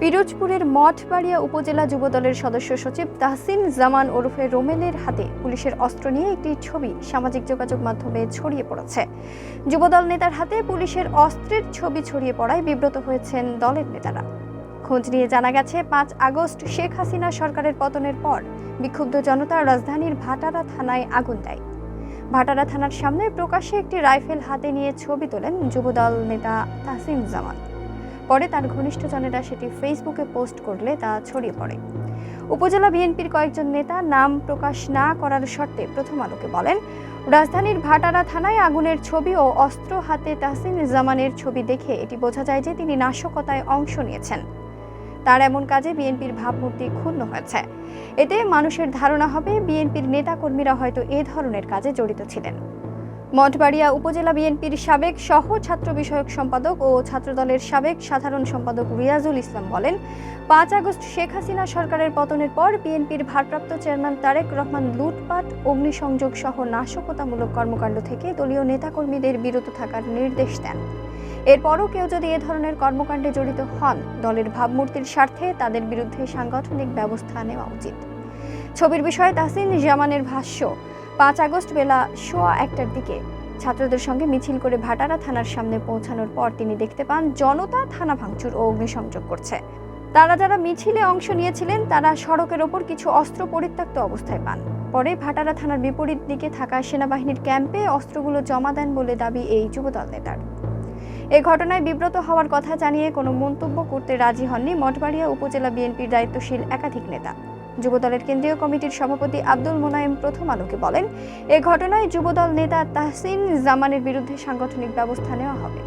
পিরোজপুরের মঠবাড়িয়া উপজেলা যুবদলের সদস্য সচিব তাহসিন জামান ওরফে রোমেলের হাতে পুলিশের অস্ত্র নিয়ে একটি ছবি সামাজিক যোগাযোগ মাধ্যমে ছড়িয়ে পড়েছে। যুবদল নেতার হাতে পুলিশের অস্ত্রের ছবি ছড়িয়ে পড়ায় বিব্রত হয়েছেন দলের নেতারা। খোঁজ নিয়ে জানা গেছে, পাঁচ আগস্ট শেখ হাসিনা সরকারের পতনের পর বিক্ষুব্ধ জনতা রাজধানীর ভাটারা থানায় আগুন দেয়। ভাটারা থানার সামনে প্রকাশ্যে একটি রাইফেল হাতে নিয়ে ছবি তোলেন যুবদল নেতা তাহসিন জামান। পরে তার ঘনিষ্ঠজনেরা সেটি ফেসবুকে পোস্ট করলে তা ছড়িয়ে পড়ে। উপজেলা বিএনপির কয়েকজন নেতা নাম প্রকাশ না করার শর্তে প্রথম আলোকে বলেন, রাজধানীর ভাটারা থানায় আগুনের ছবি ও অস্ত্র হাতে তাহসিন জামানের ছবি দেখে এটি বোঝা যায় যে তিনি নাশকতায় অংশ নিয়েছেন। তার এমন কাজে বিএনপির ভাবমূর্তি ক্ষুণ্ণ হয়েছে। এতে মানুষের ধারণা হবে, বিএনপির নেতাকর্মীরা হয়তো এ ধরনের কাজে জড়িত ছিলেন। মঠবাড়িয়া উপজেলা বিএনপির সাবেক সহ ছাত্র বিষয়ক সম্পাদক ও ছাত্রদলের সাবেক সাধারণ সম্পাদক রিয়াজুল ইসলাম বলেন, পাঁচ আগস্ট শেখ হাসিনা সরকারের পতনের পর বিএনপির ভারপ্রাপ্ত চেয়ারম্যান তারেক রহমান লুটপাট, অগ্নিসংযোগ সহ নাশকতামূলক কর্মকাণ্ড থেকে দলীয় নেতাকর্মীদের বিরত থাকার নির্দেশ দেন। এরপরও কেউ যদি এ ধরনের কর্মকাণ্ডে জড়িত হন, দলের ভাবমূর্তির স্বার্থে তাদের বিরুদ্ধে সাংগঠনিক ব্যবস্থা নেওয়া উচিত। ছবির বিষয়ে তাহসিন জামানের ভাষ্য পাঁচ আগস্ট বেলা সোয়া একটার দিকে ছাত্রদের সঙ্গে মিছিল করে ভাটারা থানার সামনে পৌঁছানোর পর তিনি দেখতে পান জনতা থানা ভাঙচুর ও অগ্নিসংযোগ করছে। তারা যারা মিছিলে অংশ নিয়েছিলেন, তারা সড়কের ওপর কিছু অস্ত্র পরিত্যক্ত অবস্থায় পান। পরে ভাটারা থানার বিপরীত দিকে থাকা সেনাবাহিনীর ক্যাম্পে অস্ত্রগুলো জমা দেন বলে দাবি এই যুবদল নেতার। এ ঘটনায় বিব্রত হওয়ার কথা জানিয়ে কোনো মন্তব্য করতে রাজি হননি মঠবাড়িয়া উপজেলা বিএনপির দায়িত্বশীল একাধিক নেতা। যুবদলের কেন্দ্রীয় কমিটির সভাপতি আব্দুল মোনায়েম প্রথম আলোকে বলেন, এ ঘটনায় যুবদল নেতা তাহসিন জামানের বিরুদ্ধে সাংগঠনিক ব্যবস্থা নেওয়া হবে।